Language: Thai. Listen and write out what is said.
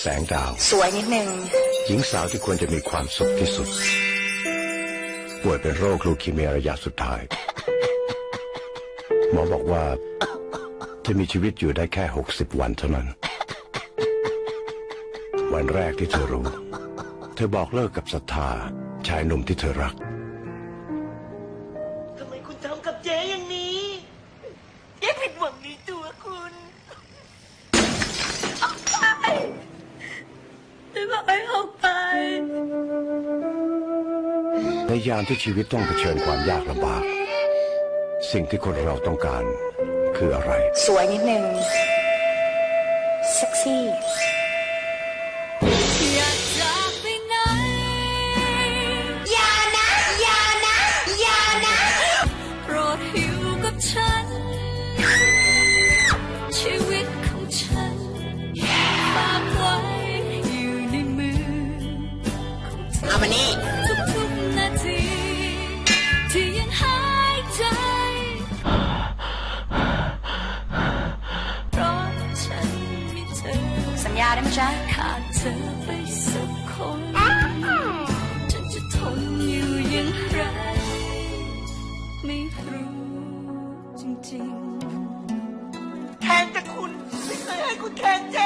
แสงดาว สวยนิดนึง หญิงสาวที่ควรจะมีความสุขที่สุด ป่วยเป็นโรคลูคีเมียระยะสุดท้าย หมอบอกว่า จะมีชีวิตอยู่ได้แค่ 60 วันเท่านั้น วันแรกที่เธอรู้ เธอบอกเลิกกับศรัทธาชายหนุ่มที่เธอรัก จะบอกให้ออกไป ในยามที่ชีวิตต้องเผชิญความยากลำบาก สิ่งที่คนเราต้องการคืออะไร สวยนิดนึงเซ็กซี่ เธอสัญญาได้ไหมจ๊ะขาดเธอไปสักคนฉันจะทนอยู่อย่างไรไม่รู้จริงๆแข่งแต่คุณ ไม่เคยให้คุณแข่งเจ๊